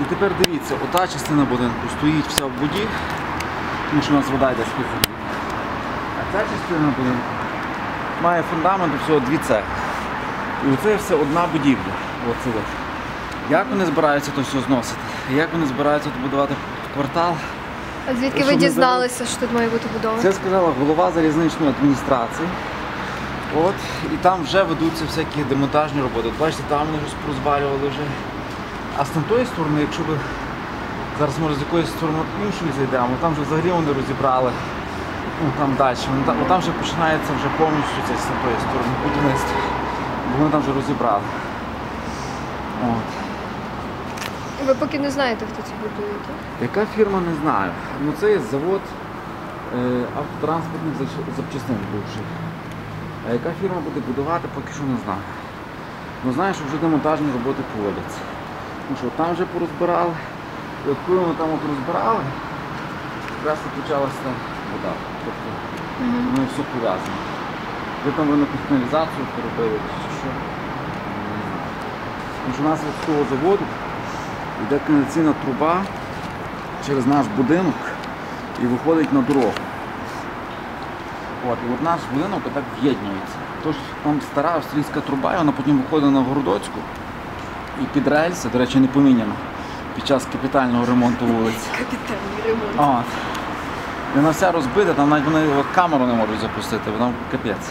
І тепер дивіться, ота частина будинку стоїть вся в воді, тому що у нас вода йде з під. А ця частина будинку має фундамент всього дві цехи. І оце все одна будівля. Оце от. Як вони збираються то все зносити? Як вони збираються тут будувати квартал? А звідки Щоб ви дізналися, що тут має бути будова? Це сказала голова залізничної адміністрації. От, і там вже ведуться всякі демонтажні роботи. От бачите, там вони розвалювали вже. А з тої сторони, якщо ви зараз може з якоїсь сторони іншої зайдемо, там вже взагалі вони розібрали. Ну, там далі. Там, там вже починається вже повністю це з тої сторони будівництво. Бо вони там вже розібрали. От. Ви поки не знаєте, хто це будує, так? Яка фірма, не знаю. Ну це є завод е, автотранспортних зач- запчастин бувший. А яка фірма буде будувати, поки що не знаю. Ну знаю, що вже демонтажні роботи проводяться. Ну що, там вже порозбирали. І от коли там от розбирали, якраз і почалася вода. Тобто воно все пов'язано. Ви там вони якусь каналізацію поробили чи що. Тому що у нас від того заводу йде каналізаційна труба через наш будинок і виходить на дорогу. От, і от наш будинок отак в'єднується. Тож там стара австрійська труба, і вона потім виходить на Городоцьку і під рельси, до речі, не поміняна під час капітального ремонту вулиці. Капітальний ремонт. От. І вона вся розбита, там навіть вони камеру не можуть запустити, бо там капець.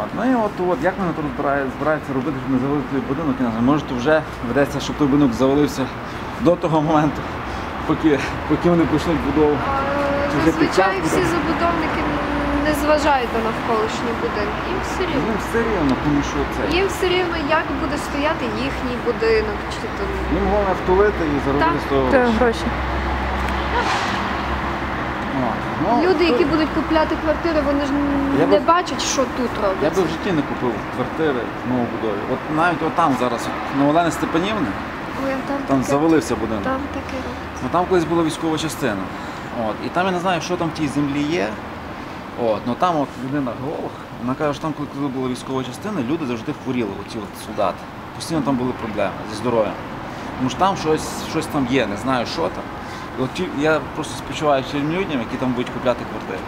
От. Ну і от, от як вони тут збирають- збираються робити, щоб не завалити той будинок, я не знаю. Може, то вже ведеться, щоб той будинок завалився до того моменту, поки, поки вони почнуть будову. Зазвичай всі забудовники не зважають на навколишні будинки. Їм все рівно. Їм все рівно, тому що це. Їм все рівно, як буде стояти їхній будинок, чи там. Їм головне втулити і заробити Так. з того. Це гроші. Ну, Люди, то- які будуть купляти квартири, вони ж Я не би- бачать, що тут Я робиться. би в житті не купив квартири в новобудові. От навіть отам зараз, от, на Олени Степанівни, Ой, а там, там таке, завалився будинок. там таке робиться. Ну там колись була військова частина. От. І там я не знаю, що там в тій землі є. От. Ну там от людина геолог, вона каже, що там, коли, була військова частина, люди завжди хворіли, оці от солдати. Постійно там були проблеми зі здоров'ям. Тому що там щось, щось там є, не знаю, що там. І от я просто спочиваю всім людям, які там будуть купляти квартири.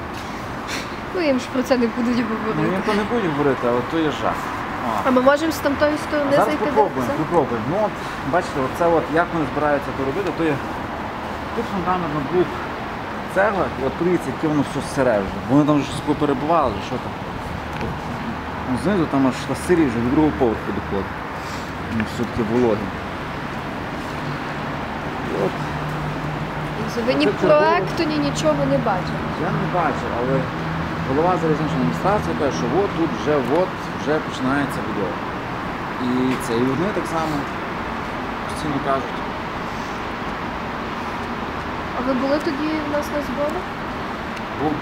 Ну їм ж про це не будуть Ну, говорити. ніхто не буде говорити, але то є жах. А ми можемо з тамтої сторони Зараз зайти попробуємо, попробуємо. Ну от, бачите, оце от, як вони збираються то робити, то є тут фундамент на двох цеглах, і от подивіться, яке воно все сире вже. Вони там вже щось поперебували, що там. От, ну, знизу там аж на сирі вже до другого поверху доходить. Ну, все таке вологе. От, Ви ні Це проекту, ні нічого не бачили. я не бачу, але голова залізничної адміністрації каже, що от тут вже, от, вже починається будова. І це і вони так само постійно кажуть. А ви були тоді в нас на зборах? Був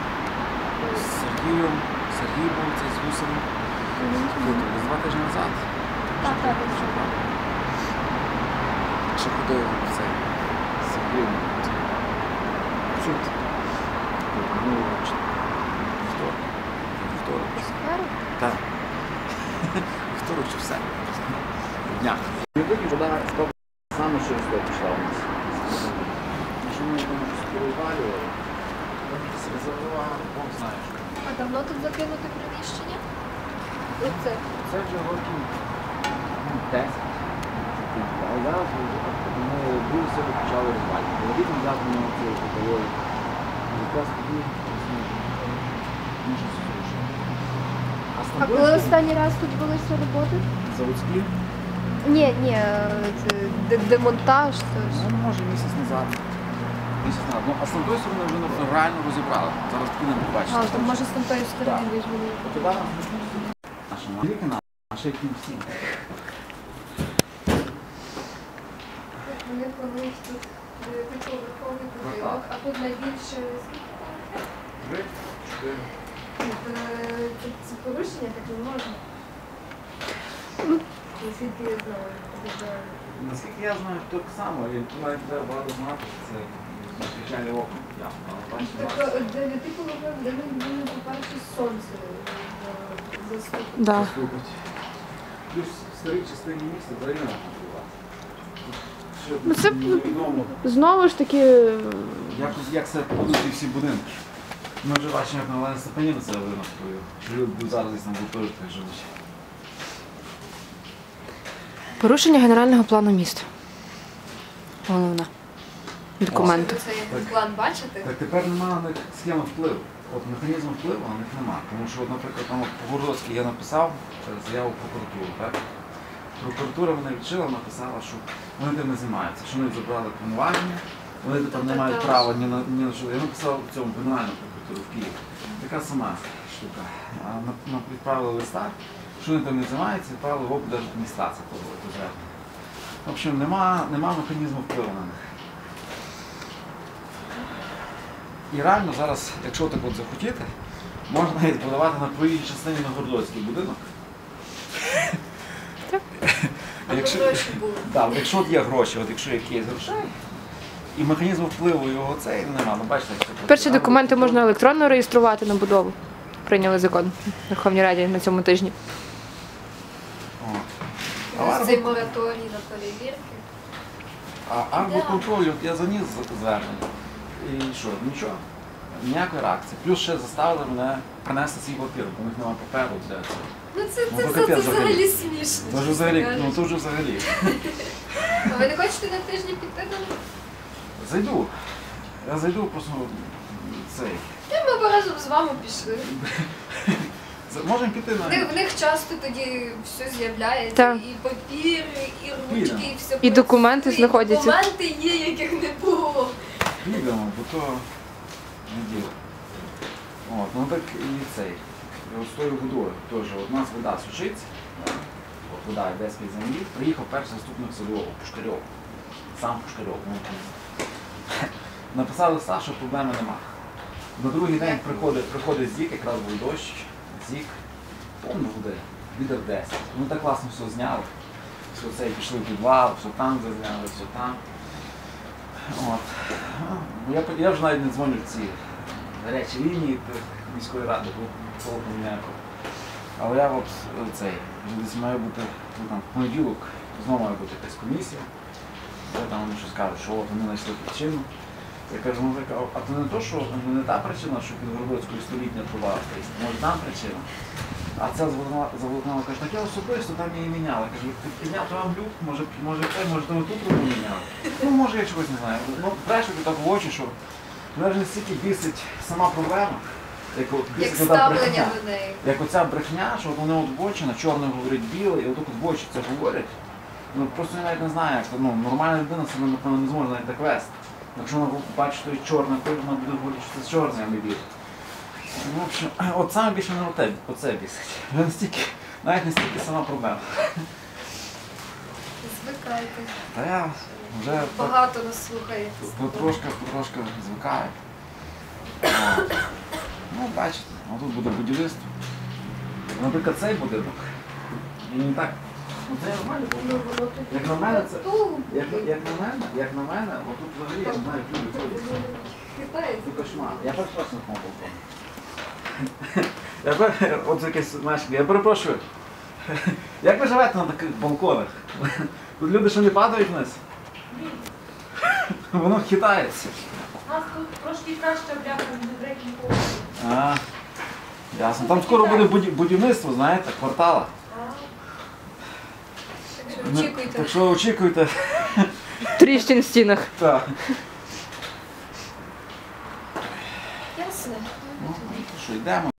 з Сергієм, Сергій був цей з. Тут десь два тижні назад. Так, так. Ще ходив в цей з Сергієм. Чут. Ну, чи- вівторок. Вівторок. Так. Вівторок чи все. В днях. Вода став саме через то пішла у нас. Що ми там щось перевалювали. Резервували, Бог знає. А давно тут закинуте приміщення? Оце. Це вже років ну, 10. Але зараз вже ми дуже сильно почали розвалювати. Ловіть назад на цю категорію. Якраз тоді ми щось зрушили. А А коли останній раз тут велися роботи? заводські, Ні, ні, це демонтаж. Це ж. ну, може місяць назад. Місяць назад. Ну, а з тої сторони вже ну, реально розібрали. Зараз таки не побачите. А, то може з тамтої сторони Так. візьмемо. Туди Наша тільки на наші які всі. Вони колись тут дев'ятиповерховий будинок, а тут найбільше Три, чотири. Е, це, порушення так не можна. Наскільки я знаю, це Наскільки я знаю, так само, і тут навіть треба багато знати, що це звичайне око. Так, е, дев'ятиповерховий будинок по-перше, сонце заступить. Да. Плюс в старій частині міста. Тут ще Ну, це- невідомо, Знову ж таки, як, як це будуть ці всі будинки. Ми вже бачимо, як на Олені Степаніна це що люди зараз десь там так живуть. порушення генерального плану міста. Головне. Документи. План бачите? Так тепер немає на них схеми впливу. От механізму впливу на них немає. Тому що, от, наприклад, там по Городській я написав заяву в прокуратуру, так? Прокуратура мене відчила, написала, що вони тим не займаються, що вони забрали повноваження, вони тепер не мають права ні на ні на що. Я написав в цьому кримінальну прокуратуру в Києві. Така сама штука. А на, на відправили листа, що вони тим не займаються, відправили в облдержадміністрацію. В общем, нема, нема механізму впливу на них. І реально зараз, якщо так от захотіти, можна навіть подавати на проїжджій частині на Гордоцький будинок. Якщо-. Так, якщо от є гроші, от якщо є кейс грошей, і механізму впливу його цей нема, ну бачите, як це Перші документи можна електронно реєструвати на будову. Прийняли закон в Верховній Раді на цьому тижні. О. А цей мораторій на перевірки. А арбоконтроль, от я заніс звернення. І що, нічого, ніякої реакції. Плюс ще заставили мене принести свій папір, бо у них немає паперу для цього. Ну це, Ну, це, це, це взагалі. смішно. Тож чесно взагалі, ну то вже взагалі. А ви не хочете на тижні піти до них? Зайду. Я зайду просто цей. Та ми б разом з вами пішли. Можемо піти В них, на. в них часто тоді все з'являється. Так. І папіри, і ручки, і все. І документи і знаходяться. Документи є, яких не було. Підемо, бо то не діло. От, ну так і цей. І от з тою водою теж. От у нас вода сушиться, вода йде з-під землі. Приїхав перший заступник садового, Пушкарьов. Сам Пушкарьов. ну, там. Написав що проблеми нема. На другий день приходить, приходить Зік, якраз був дощ, Зік, повно води, відер 10. Вони так класно все зняли. Все це пішли в підвал, все там зазняли, все там. От. Я, я вже навіть не дзвоню в ці гарячі лінії міської ради, бо толком ніякого. Але я от е, цей, десь має бути ну, там, в понеділок, знову має бути якась комісія. Де там вони щось кажуть, що от вони знайшли причину. Я кажу, ну так, а то не то, що ну, не та причина, що під Городоцькою столітня стоїть. Може там причина. А це заволокнала, каже, так я особисто там її міняла. Кажу, ти підняв то вам люк, може, може може то тут трубу міняли. Ну, може, я чогось не знаю. Ну, брешуть так в очі, що мене вже настільки бісить сама проблема, як от Як ставлення брехня. до неї. Як оця брехня, що от вони от в очі на чорне говорять біле, і отак от в очі це говорять. Ну просто я навіть не знаю, як ну, нормальна людина себе напевно не зможе навіть так вести. Якщо вона бачить той чорний колір, вона буде говорити, що це чорний, а не білий. Ну, в общем, от саме більше мене оте, оце бісить. Вже настільки, навіть не стільки сама проблема. Звикайте. Та я вже Багато нас слухаєте. потрошки, потрошки звикаю. От. Ну, бачите, а тут буде будівництво. Наприклад, цей будинок. Він не так. Ну, це нормально Ну, Як на мене, це- Як, як на мене, як на мене, отут взагалі я знаю, як люди ходять. Це кошмар. Я перепрошую на балкон. Я. От якесь знаєш, я перепрошую. Як ви живете на таких балконах? Тут люди що не падають вниз? Воно хитається. У нас тут трошки краща бляха третій поверх. А, ясно. Там скоро буде будівництво, знаєте, квартала. Так що очікуйте. Так що очікуйте. Тріщин в стінах. Так. Ясно. Ну, що йдемо.